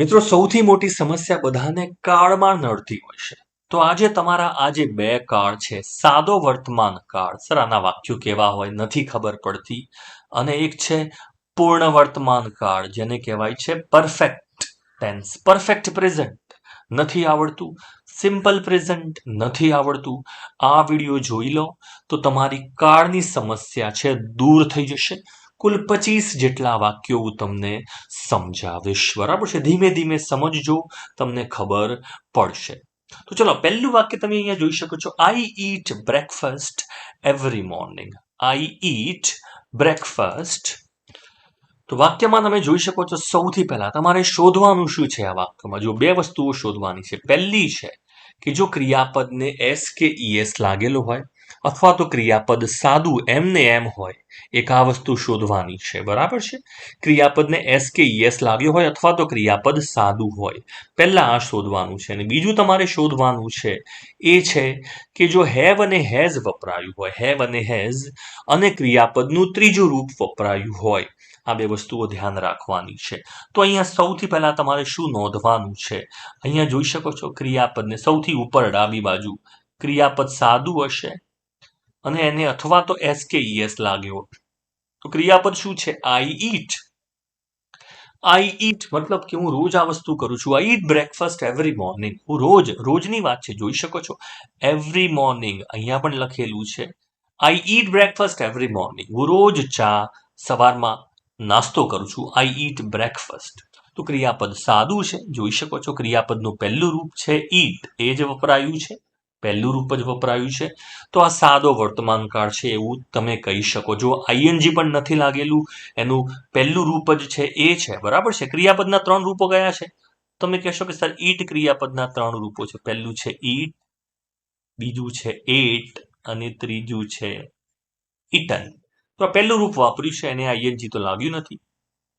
મિત્રો, સૌથી મોટી સમસ્યા બધાને કાળમાં નડતી હોય છે. તો આજે તમારા આ જે બે કાળ છે, સાદો વર્તમાન કાળ, સર, આના વાક્યો કેવા હોય નથી ખબર પડતી. અને એક છે પૂર્ણ વર્તમાન કાળ, જેને કહેવાય છે પરફેક્ટ ટેન્સ પરફેક્ટ પ્રેઝન્ટ નથી આવડતું. સિમ્પલ પ્રેઝન્ટ નથી આવડતું. આ વીડિયો જોઈ લો તો તમારી કાળની સમસ્યા છે, દૂર થઈ જશે. કુલ પચીસ જેટલા વાક્યો હું તમને સમજાવીશ. બરાબર છે? ધીમે ધીમે સમજજો, તમને ખબર પડશે. તો ચલો, પહેલું વાક્ય તમે અહીંયા જોઈ શકો છો. I eat breakfast every morning I eat breakfast તો વાક્યમાં તમે જોઈ શકો છો સૌથી પહેલા તમારે શોધવાનું શું છે આ વાક્યમાં? જો બે વસ્તુઓ શોધવાની છે, પહેલી છે કે જો ક્રિયાપદને એસ કે ઈએસ લાગેલો હોય અથવા તો ક્રિયાપદ સાદું એમને એમ હોય, એક આ વસ્તુ શોધવાની છે, બરાબર છે? ક્રિયાપદને એસ કે ઈએસ લાગ્યો હોય અથવા તો ક્રિયાપદ સાદું હોય, પહેલાં આ શોધવાનું છે. અને બીજું તમારે શોધવાનું છે, એ છે કે જો હેવ અને હેઝ વપરાયું હોય હેવ અને હેઝ અને ક્રિયાપદનું ત્રીજું રૂપ વપરાયું હોય, આ બે વસ્તુઓ ધ્યાન રાખવાની છે. તો અહીંયા સૌથી પહેલાં તમારે શું નોંધવાનું છે? અહીંયા જોઈ શકો છો ક્રિયાપદને સૌથી ઉપર ડાબી બાજુ ક્રિયાપદ સાદું હશે અને એને અથવા તો એસ કે ઈએસ લાગ્યો તો ક્રિયાપદ શું છે? આઈ ઈટ આઈ ઈટ મતલબ કે હું રોજ આ વસ્તુ કરું છું. I eat breakfast every morning હું રોજ, રોજની વાત છે, જોઈ શકો છો? એવરી મોર્નિંગ અહીંયા પણ લખેલું છે. I eat breakfast every morning હું રોજ ચા સવારમાં નાસ્તો કરું છું. આઈ ઈટ બ્રેકફાસ્ટ તો ક્રિયાપદ સાદું છે. જોઈ શકો છો? ક્રિયાપદનું પહેલું રૂપ છે ઈટ એ જ વપરાયું છે. પહેલું રૂપ જ વપરાયું છે. તો આ સાદો વર્તમાન કાળ છે એવું તમે કહી શકો. જો આઈએનજી પણ નથી લાગેલું, એનું પહેલું રૂપ જ છે એ છે. બરાબર છે? ક્રિયાપદના ત્રણ રૂપો કયા છે. તમે કહેશો કે સર, ઈટ ક્રિયાપદના ત્રણ રૂપો છે. પહેલું છે ઈટ, બીજું છે એટ અને ત્રીજું છે ઇટન તો આ પહેલું રૂપ વાપર્યું છે, એને આઈએનજી તો લાગ્યું નથી.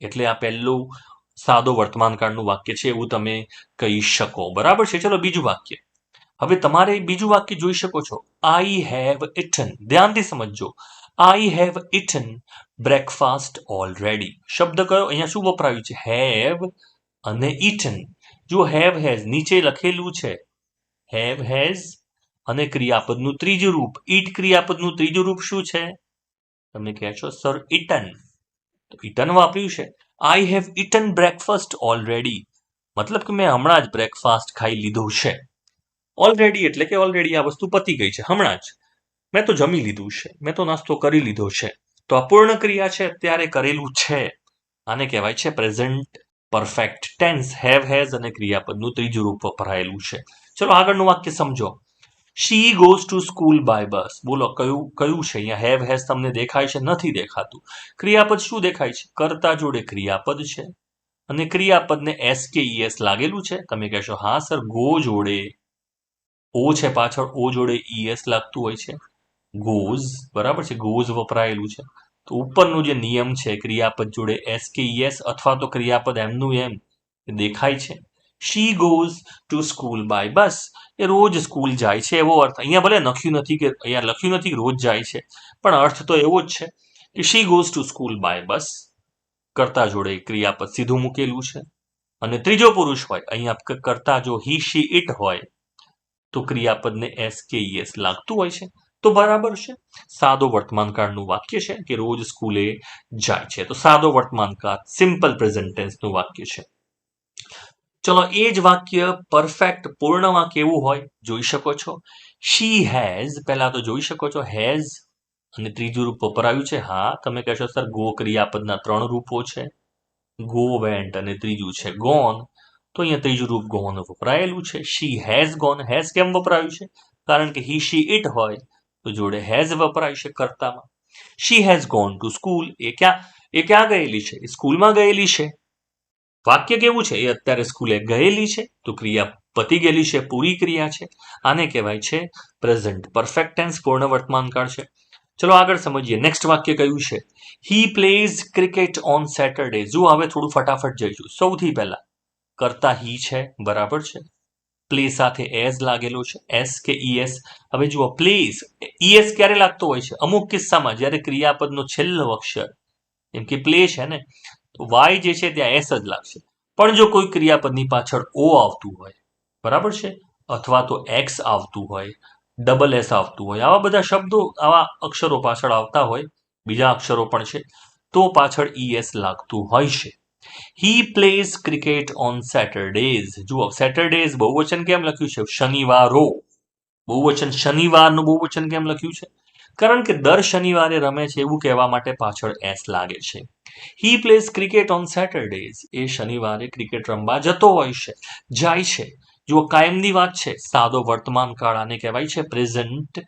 એટલે આ પહેલું સાદો વર્તમાન કાળનું વાક્ય છે એવું તમે કહી શકો. બરાબર છે? ચલો બીજું વાક્ય. હવે તમારે બીજું વાક્ય જોઈ શકો છો. આઈ હેવ ઇટન ધ્યાનથી સમજજો. I have eaten breakfast already શબ્દ કયો? અહીંયા શું વપરાયું છે? હેવ અને ઇટન જો હેવ હેઝ નીચે લખેલું છે હેવ હેઝ અને ક્રિયાપદનું ત્રીજું રૂપ. ઈટ ક્રિયાપદનું ત્રીજું રૂપ શું છે? તમે કહેશો સર ઇટન તો ઇટન વાપર્યું છે. I have eaten breakfast already મતલબ કે મેં હમણાં જ બ્રેકફાસ્ટ ખાઈ લીધું છે. ઓલરેડી એટલે કે ઓલરેડી આ વસ્તુ પતી ગઈ છે, હમણાં જ. મેં તો જમી લીધું છે, મેં તો નાસ્તો કરી લીધો છે. તો અપૂર્ણ ક્રિયા છે, અત્યારે કરેલું છે. આને કહેવાય છે present perfect tense have has અને ક્રિયાપદનું ત્રીજું રૂપ વપરાયેલું છે. ચલો આગળનું વાક્ય સમજો. She goes to school by bus બોલો, કયું કયું છે? અહીંયા હેવ હેઝ તમને દેખાય છે, નથી દેખાતું. ક્રિયાપદ શું દેખાય છે? કર્તા જોડે ક્રિયાપદ છે. અને ક્રિયાપદને એસ કે ઈએસ લાગેલું છે. તમે કહેશો, હા સર ગો જોડે. ઓ છે પાછળ, ઓ જોડે ઈએસ લાગતું હોય છે. ગોઝ, બરાબર છે? ગોઝ વપરાયેલું છે. તો ઉપરનો જે નિયમ છે, ક્રિયાપદ જોડે એસ કે ઈએસ અથવા તો ક્રિયાપદ એમનું એમ દેખાય છે. She goes to school by bus. એ રોજ સ્કૂલ જાય છે, એવો અર્થ. અહીંયા ભલે લખ્યું નથી કે, અહીંયા લખ્યું નથી રોજ જાય છે, પણ અર્થ તો એવો જ છે કે she goes to school by bus કરતા જોડે ક્રિયાપદ સીધું મૂકેલું છે. અને ત્રીજો પુરુષ હોય, અહીંયા કરતા જો હી, શી, ઇટ હોય તો ક્રિયાપદને એસ કે એસ લાગતું હોય છે. તો બરાબર છે. સાદો વર્તમાનકાળનું વાક્ય છે કે રોજ સ્કૂલે જાય છે. તો સાદો વર્તમાન કાળ સિમ્પલ પ્રેઝન્ટ ટેન્સનું વાક્ય છે. ચલો, એ જ વાક્ય પરફેક્ટ પૂર્ણમાં કેવું હોય જોઈ શકો છો. શી હેઝ પહેલાં તો જોઈ શકો છો હેઝ અને ત્રીજું રૂપ વપરાયું છે. હા, તમે કહેશો, સર, ગો ક્રિયાપદના ત્રણ રૂપો છે. ગો વેન્ટ અને ત્રીજું છે, ગોન તો અહીંયા ત્રીજું રૂપ ગોન વપરાયેલું છે. શી હેઝ ગોન હેઝ કેમ વપરાયું છે? કારણ કે હી શી ઇટ હોય તો જોડે હેઝ વપરાય છે કર્તામાં. She has gone to school એ ક્યાં એ ક્યાં ગયેલી છે? એ સ્કૂલમાં ગયેલી છે. વાક્ય કેવું છે? એ અત્યારે સ્કૂલે ગયેલી છે. તો ક્રિયા પતી ગયેલી છે, પૂરી ક્રિયા છે. આને કહેવાય છે પ્રેઝન્ટ પરફેક્ટ ટેન્સ પૂર્ણ વર્તમાન કાળ છે. ચલો આગળ સમજીએ. નેક્સ્ટ વાક્ય કયું છે? He plays cricket on Saturday જો હવે થોડું ફટાફટ જઈશું. સૌથી પહેલા કરતા હી છે, બરાબર છે? પ્લે સાથે એઝ લાગેલો છે, એસ કે ઈએસ હવે જુઓ પ્લીઝ ઈએસ ક્યારે લાગતો હોય છે? અમુક કિસ્સામાં જ્યારે ક્રિયાપદનો છેલ્લો અક્ષર, એમ કે પ્લે છે ને વાય જે છે ત્યાં એસ જ લાગશે. પણ જો કોઈ ક્રિયાપદની પાછળ ઓ આવતું હોય, બરાબર છે? અથવા તો એક્સ આવતું હોય, ડબલ એસ આવતું હોય, આવા બધા શબ્દો આવા અક્ષરો પાછળ આવતા હોય, બીજા અક્ષરો પણ છે, તો પાછળ ઈએસ લાગતું હોય છે. He plays cricket on Saturdays જુઓ સેટરડેઝ બહુવચન કેમ લખ્યું છે? શનિવારો. બહુવચન શનિવારનું બહુવચન કેમ લખ્યું છે? કારણ કે દર શનિવારે રમે છે એવું કહેવા માટે પાછળ એસ લાગે છે. He plays cricket on Saturdays એ શનિવારે ક્રિકેટ રમવા જતો હોય છે. જાય છે. જુઓ, કાયમની વાત છે. સાદો વર્તમાન કાળ આને કહેવાય છે પ્રેઝન્ટ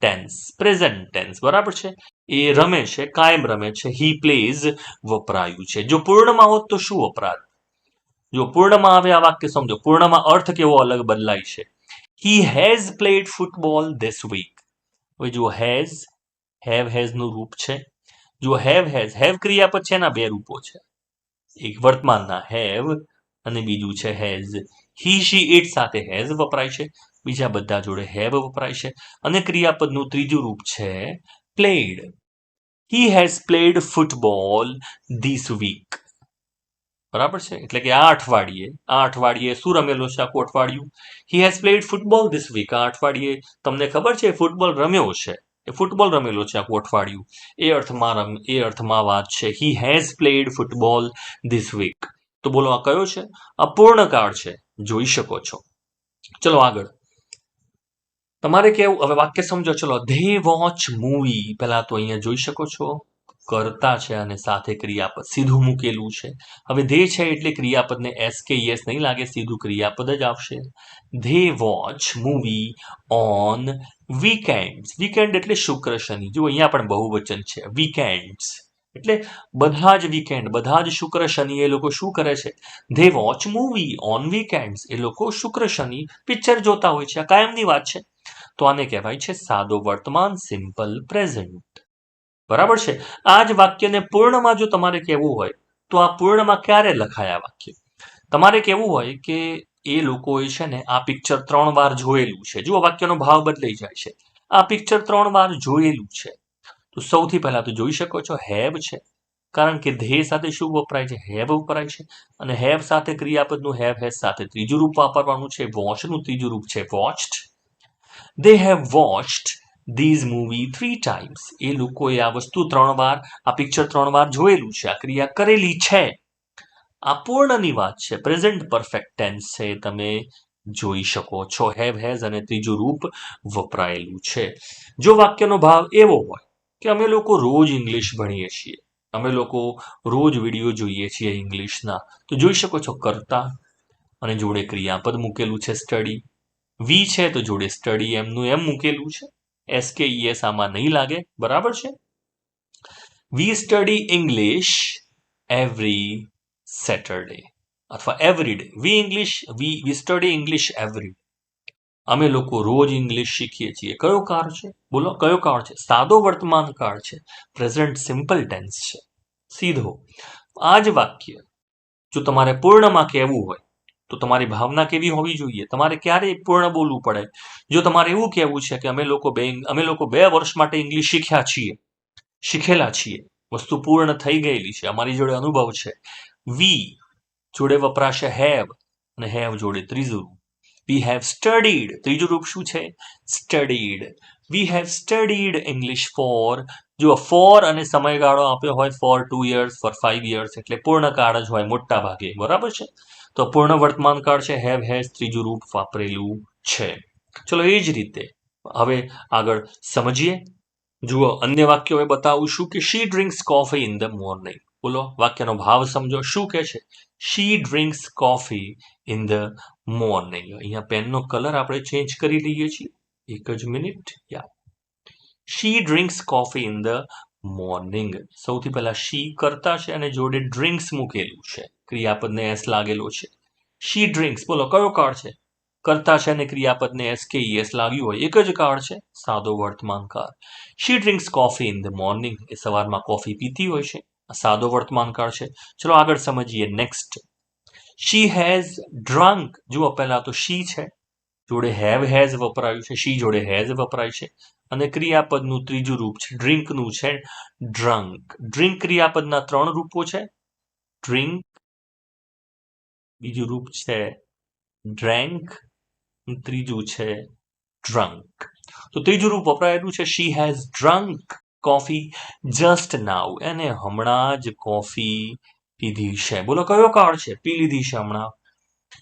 ટેન્સ પ્રેઝન્ટ ટેન્સ બરાબર છે? એ રમે છે, કાયમ રમે છે. હી પ્લેઝ વપરાયું છે. જો પૂર્ણમાં હોત તો શું વપરાત જો પૂર્ણમાં આવે આ વાક્ય સમજો. પૂર્ણમાં અર્થ કેવો અલગ બદલાય છે? He has played football this week હવે જો હેઝ હેવ હેઝનું રૂપ છે. જો હેવ હેઝ હેવ ક્રિયાપદ છે એના બે રૂપો છે. એક વર્તમાનના હેવ અને બીજું છે હેઝ હી શી ઇટ સાથે હેઝ વપરાય છે. બીજા બધા જોડે હેવ વપરાય છે. અને ક્રિયાપદનું ત્રીજું રૂપ છે played he has played football this week બરાબર છે? એટલે કે આ અઠવાડિયે આ અઠવાડિયે શું રમેલો છે આખું અઠવાડિયું? He has played football this week આ અઠવાડિયે તમને ખબર છે ફૂટબોલ રમ્યો છે? એ ફૂટબોલ રમેલો છે આખું અઠવાડિયું. એ અર્થમાં રમ, એ અર્થમાં વાત છે. He has played football this week તો બોલો આ કયો છે? અપૂર્ણ કાળ છે. જોઈ શકો છો. ચલો આગળ. તમારે કેવું? હવે વાક્ય સમજો. ચલો. They watch movie. પહેલાં તો અહીંયા જોઈ શકો છો. કરતા છે અને સાથે ક્રિયાપદ. સીધું મૂકેલું છે. હવે ધે છે એટલે ક્રિયાપદને એસ કે યસ નહીં લાગે. સીધું ક્રિયાપદ જ આવશે. They watch movie on weekend weekend એટલે શુક્ર શનિ. જો અહીંયા પણ બહુવચન છે. વીકેન્ડ્સ. એટલે બધા જ વીકેન્ડ, બધા જ શુક્ર શનિ એ લોકો શું કરે છે? They watch movie on weekends. એ લોકો શુક્ર શનિ પિક્ચર જોતા હોય છે. આ કાયમની વાત છે. તો આને કહેવાય છે સાદો વર્તમાન સિમ્પલ પ્રેઝન્ટ બરાબર છે? આ જ વાક્યને પૂર્ણમાં જો તમારે કહેવું હોય, તો આ પૂર્ણમાં ક્યારે લખાય વાક્ય? તમારે કહેવું હોય કે એ લોકોએ છે ને આ પિક્ચર ત્રણ વાર જોયેલું છે. જો વાક્યનો ભાવ બદલાઈ જાય છે. આ પિક્ચર ત્રણ વાર જોયેલું છે. તો સૌથી પહેલા તો જોઈ શકો છો હેવ છે. કારણ કે ધ્યેય સાથે શું વપરાય છે? હેવ વપરાય છે. અને હેવ સાથે ક્રિયાપદનું હેવ હેઝ સાથે ત્રીજું રૂપ વાપરવાનું છે. વોચનું ત્રીજું રૂપ છે. Watched they have watched these movie three times એ લોકોએ આ વસ્તુ ત્રણ વાર, આ પિક્ચર ત્રણ વાર જોયેલું છે. આ ક્રિયા કરેલી છે. આ પૂર્ણની વાત છે. પ્રેઝન્ટ પરફેક્ટ ટેન્સ છે. તમે જોઈ શકો છો. હેવ હેઝ અને ત્રીજું રૂપ વપરાયેલું છે. જો વાક્યનો ભાવ એવો હોય કે અમે લોકો રોજ ઇંગ્લિશ ભણીએ છીએ, અમે લોકો રોજ વીડિયો જોઈએ છીએ ઇંગ્લિશના તો જોઈ શકો છો કરતા અને જોડે ક્રિયાપદ મૂકેલું છે સ્ટડી વી છે તો જોડે સ્ટડી એમનું એમ મૂકેલું છે. એસ કે ઈએસ આમાં નહીં લાગે. બરાબર છે? We study English every Saturday અથવા every day we English we we study English every અમે લોકો રોજ ઇંગ્લિશ શીખીએ છીએ. કયો કાળ છે? બોલો, કયો કાળ છે? સાદો વર્તમાન કાળ છે. પ્રેઝન્ટ સિમ્પલ ટેન્સ છે. સીધો. આ જ વાક્ય. જો તમારે પૂર્ણમાં કહેવું હોય તો તમારી ભાવના કેવી હોવી જોઈએ? તમારે ક્યારે પૂર્ણ બોલવું પડે? જો તમારે એવું કહેવું છે કે અમે લોકો બે અમે લોકો બે વર્ષ માટે ઇંગ્લિશ શીખ્યા છીએ, શીખેલા છીએ, વસ્તુ પૂર્ણ થઈ ગયેલી છે, અમારી જોડે અનુભવ છે. વી જોડે વપરાશે હેવ અને હેવ જોડે ત્રીજું રૂપ. વી હેવ સ્ટડીડ ત્રીજું રૂપ શું છે? Studied we have studied English for જો ફોર અને સમયગાળો આપ્યો હોય for two years for five years એટલે પૂર્ણકાળ જ હોય મોટા ભાગે બરાબર છે? તો પૂર્ણ વર્તમાન કાળ છે, હેવ હેઝ ત્રીજું રૂપ વાપરેલું છે. ચલો એ જ રીતે હવે આગળ સમજીએ. જુઓ, અન્ય વાક્યો હવે બતાવું છું કે she drinks coffee in the morning બોલો, વાક્યનો ભાવ સમજો. શું કે છે? She drinks coffee in the morning અહીંયા પેનનો કલર આપણે ચેન્જ કરી લઈએ છીએ. એક જ minute yeah she drinks coffee in the morning સૌથી પહેલાં શી કરતા છે અને જોડે ડ્રિંક્સ મૂકેલું છે. ક્રિયાપદને એસ લાગેલો છે. શી ડ્રિંક્સ બોલો, કયો કાળ છે? કરતા છે અને ક્રિયાપદને એસ કે એસ લાગ્યું હોય, એક જ કાળ છે? સાદો વર્તમાન કાળ she drinks coffee in the morning એ સવારમાં કોફી પીતી હોય છે. સાદો વર્તમાન કાળ છે. ચલો આગળ સમજીએ નેક્સ્ટ શી હેઝ ડ્રંક જુઓ પહેલાં તો શી છે. જોડે હેવ હેઝ વપરાયું છે. શી જોડે હેઝ વપરાય છે. અને ક્રિયાપદનું ત્રીજું રૂપ છે. ડ્રિંકનું છે. ડ્રંક ડ્રિંક ક્રિયાપદના ત્રણ રૂપો છે. ડ્રિંક બીજું રૂપ છે ડ્રેન્ક ત્રીજું છે ડ્રંક તો ત્રીજું રૂપ વપરાયેલું છે she has drunk coffee just now એને હમણાં જ કોફી પીધી છે. બોલો, કયો કાળ છે? પી લીધી છે હમણાં.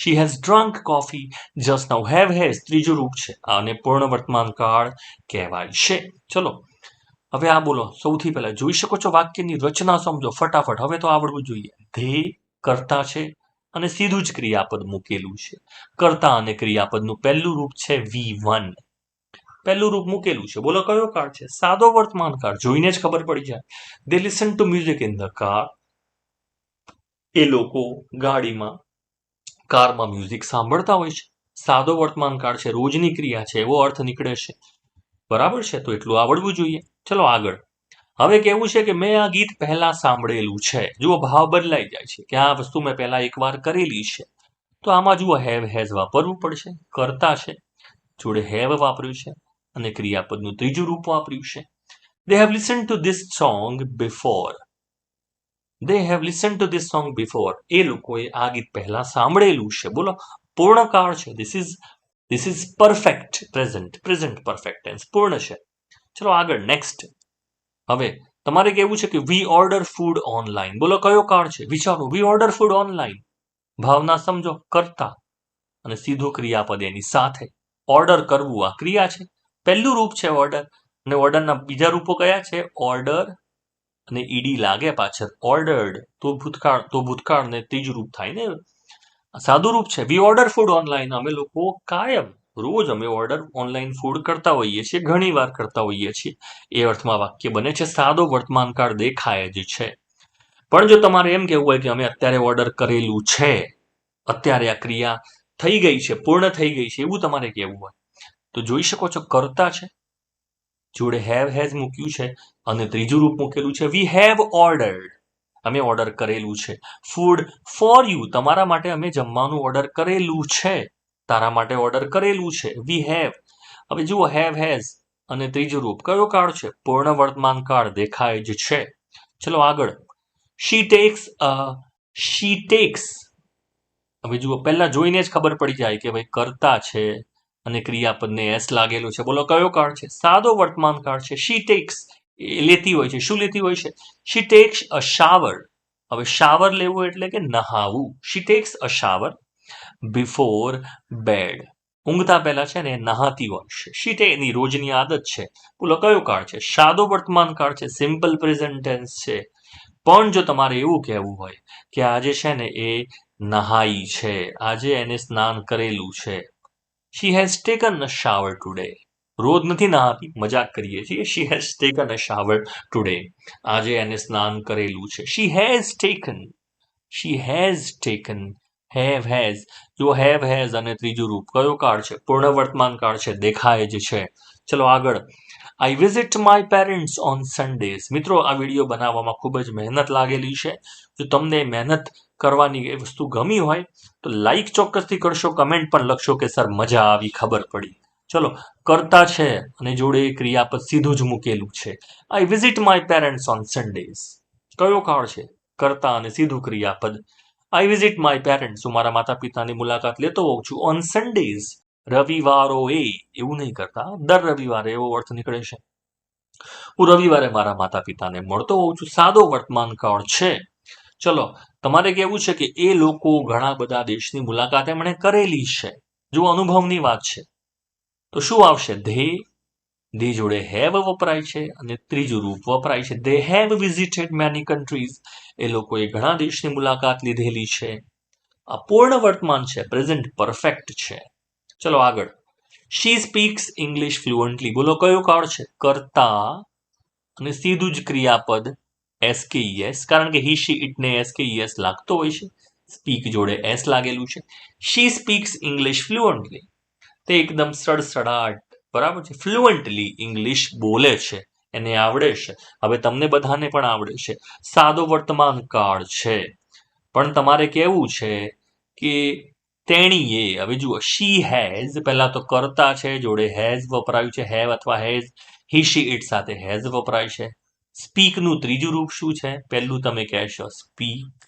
She has drunk coffee just now have has ત્રીજું રૂપ છે. આને પૂર્ણ વર્તમાન કાળ કહેવાય છે. ચલો, હવે આ બોલો. સૌથી પહેલા જોઈ શકો છો વાક્યની રચના સમજો ફટાફટ. હવે તો આવડવું જોઈએ. ધે કરતા છે અને સીધું જ ક્રિયાપદ મૂકેલું છે. કરતા અને ક્રિયાપદનું પહેલું રૂપ છે વી વન. પહેલું રૂપ મૂકેલું છે. બોલો, કયો કાળ છે? સાદો વર્તમાન કાળ. જોઈને જ ખબર પડી જાય. They listen to music in the car એ લોકો ગાડીમાં, કારમાં મ્યુઝિક સાંભળતા હોય છે. સાદો વર્તમાન કાળ છે. રોજની ક્રિયા છે. એવો અર્થ નીકળે છે. બરાબર છે? તો એટલું આવડવું જોઈએ. ચલો આગળ. હવે કેવું છે કે મેં આ ગીત પહેલા સાંભળેલું છે. જુઓ, ભાવ બદલાઈ જાય છે કે આ વસ્તુ મેં પહેલા એકવાર કરેલી છે. તો આમાં જુઓ, હેવ હેઝ વાપરવું પડશે, કરતા છે, જોડે હેવ વાપર્યું છે અને ક્રિયાપદનું ત્રીજું રૂપ વાપર્યું છે. They have listen to this song before they have listen to this song before એ લોકોએ આ ગીત પહેલા સાંભળેલું છે. બોલો પૂર્ણ કાળ છે. This is this is perfect present present perfect tense પૂર્ણ છે. ચલો આગળ નેક્સ્ટ હવે, તમારે કેવું છે કે વી ઓર્ડર ફૂડ ઓનલાઈન બોલો, કયો કાળ છે? વિચારો વી ઓર્ડર ફૂડ ઓનલાઈન ભાવના સમજો, કરતા. અને સીધું ક્રિયાપદ એની સાથે. ઓર્ડર કરવું આ ક્રિયા છે. પહેલું રૂપ છે ઓર્ડર અને ઓર્ડરના બીજા રૂપો કયા છે? ઓર્ડર અને ઈડી લાગે પાછળ. ઓર્ડર્ડ તો ભૂતકાળ, તો ભૂતકાળને ત્રીજું રૂપ થાય ને. સાદું રૂપ છે. વી ઓર્ડર ફૂડ ઓનલાઈન અમે લોકો કાયમ રોજ અમે ઓર્ડર ઓનલાઈન ફૂડ કરતા હોઈએ છીએ ઘણી વાર કરતા હોઈએ છીએ. એ અર્થમાં વાક્ય બને છે, સાદો વર્તમાનકાળ દેખાય જ છે. પણ જો તમારે એમ કહેવું હોય કે અમે અત્યારે ઓર્ડર કરેલું છે, અત્યારે આ ક્રિયા થઈ ગઈ છે, પૂર્ણ થઈ ગઈ છે, એવું તમારે કહેવું હોય, તો જોઈ શકો છો કરતા છે. જોડે હેવ હેઝ મૂક્યું છે અને ત્રીજું રૂપ મૂકેલું છે વી હેવ ઓર્ડર્ડ અમે ઓર્ડર કરેલું છે. ફૂડ ફોર યુ તમારા માટે અમે જમવાનું ઓર્ડર કરેલું છે. તારા માટે ઓર્ડર કરેલું છે. વી હેવ હવે જુઓ હેવ હેઝ અને ત્રીજું રૂપ કયો કાળ છે? પૂર્ણ વર્તમાન કાળ દેખાય જ છે. ચલો આગળ. શી ટેક્સ શી ટેક્સ હવે જુઓ, પહેલા જોઈને જ ખબર પડી જાય કે ભાઈ કરતા છે અને ક્રિયાપદને એસ લાગેલું છે. બોલો, કયો કાળ છે? સાદો વર્તમાન કાળ છે. શી ટેક્સ લેતી હોય છે. શું લેતી હોય છે? શી ટેક્સ અ શાવર હવે શાવર લેવું એટલે કે નહાવું. She takes a shower before bed ઊંઘતા પહેલા છે ને નહાતી હોય છે. શી એની રોજની આદત છે. બોલો, કયો કાળ છે? સાદો વર્તમાન કાળ છે સિમ્પલ પ્રેઝન્ટ ટેન્સ છે. પણ જો તમારે એવું કહેવું હોય કે આજે છે ને એ નહાઈ છે, આજે એને સ્નાન કરેલું છે. She has taken a shower today રોજ નથી નહાતી, મજાક કરીએ છીએ. She has taken a shower today આજે એને સ્નાન કરેલું છે. She has taken she has taken have has જો હેવ હેઝ અને ત્રીજું રૂપ, કયો કાળ છે? પૂર્ણ વર્તમાન કાળ છે, દેખાય જ છે. ચલો આગળ. I visit my parents on Sundays મિત્રો, આ વીડિયો બનાવવામાં ખૂબ જ મહેનત લાગેલી છે. જો તમને મહેનત કરવાની એ વસ્તુ ગમી હોય, તો લાઈક ચોક્કસથી કરશો કમેન્ટ પણ લખશો કે, સર, મજા આવી, ખબર પડી. ચલો, કરતા છે, અને જોડે ક્રિયાપદ સીધું જ મૂકેલું છે. I visit my parents on Sundays કયો કાળ છે? કરતા અને સીધું ક્રિયાપદ. આઈ વિઝિટ માય પેરેન્ટ્સ હું મારા માતા પિતાની મુલાકાત લેતો હોઉં છું. ઓન સન્ડેઝ રવિવારો એ એવું નહીં કરતા. દર રવિવારે એવો અર્થ નીકળે છે. હું રવિવારે મારા માતા પિતાને મળતો હોઉં છું. સાદો વર્તમાન કાળ છે. ચલો, તમારે કેવું છે કે એ લોકો ઘણા બધા દેશની મુલાકાત એમણે કરેલી છે. જો અનુભવની વાત છે, તો શું આવશે? ધે ધે જોડે હેવ વપરાય છે અને ત્રીજું રૂપ વપરાય છે. They have visited many countries એ લોકોએ ઘણા દેશની મુલાકાત લીધેલી છે. આ પૂર્ણ વર્તમાન છે. પ્રેઝન્ટ પરફેક્ટ છે. ચલો આગળ. શી સ્પીક્સ ઇંગ્લિશ ફ્લુઅન્ટલી બોલો, કયો કાળ છે? કરતા અને સીધું જ ક્રિયાપદ એસ કે એસ કારણ કે હી શી ઇટને એસ કે એસ લાગતો હોય છે. સ્પીક જોડે એસ લાગેલું છે. શી સ્પીક્સ ઇંગ્લિશ ફ્લુઅન્ટલી તે એકદમ સડસડાટ બરાબર છે? ફ્લુઅન્ટલી ઇંગ્લિશ બોલે છે, એને આવડે છે. હવે તમને બધાને પણ આવડે છે. સાદો વર્તમાન કાળ છે. પણ તમારે કહેવું છે કે તેણીએ, હવે જુઓ શી હેઝ પહેલાં તો કરતા છે, જોડે હેઝ વપરાયું છે હેવ અથવા હેઝ હી શી ઇટ સાથે હેઝ વપરાય છે. સ્પીકનું ત્રીજું રૂપ શું છે? પહેલું તમે કહેશો સ્પીક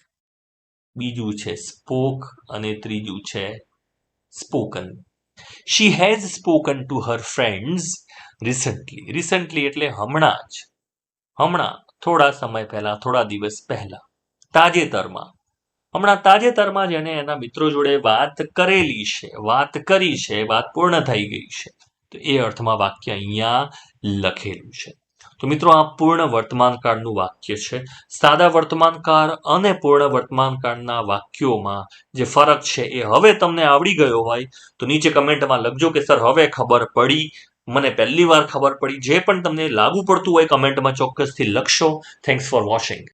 બીજું છે સ્પોક અને ત્રીજું છે spoken she has spoken to her friends recently recently એટલે હમણાં જ. હમણાં, થોડા સમય પહેલા, થોડા દિવસ પહેલા. તાજેતરમાં. હમણાં તાજેતરમાં જ એને એના મિત્રો જોડે વાત કરેલી છે, વાત કરી છે, વાત પૂર્ણ થઈ ગઈ છે. તો એ અર્થમાં વાક્ય અહીંયા લખેલું છે. તો મિત્રો, આ પૂર્ણ વર્તમાન કાળનું વાક્ય છે. સાદા વર્તમાન કાળ અને પૂર્ણ વર્તમાન કાળના વાક્યોમાં જે ફરક છે એ હવે તમને આવડી ગયો હોય, તો નીચે કમેન્ટમાં લખજો કે, સર, હવે ખબર પડી. મને પહેલી વાર ખબર પડી. જે પણ તમને લાગુ પડતું હોય, કમેન્ટમાં ચોક્કસથી લખશો. Thanks for watching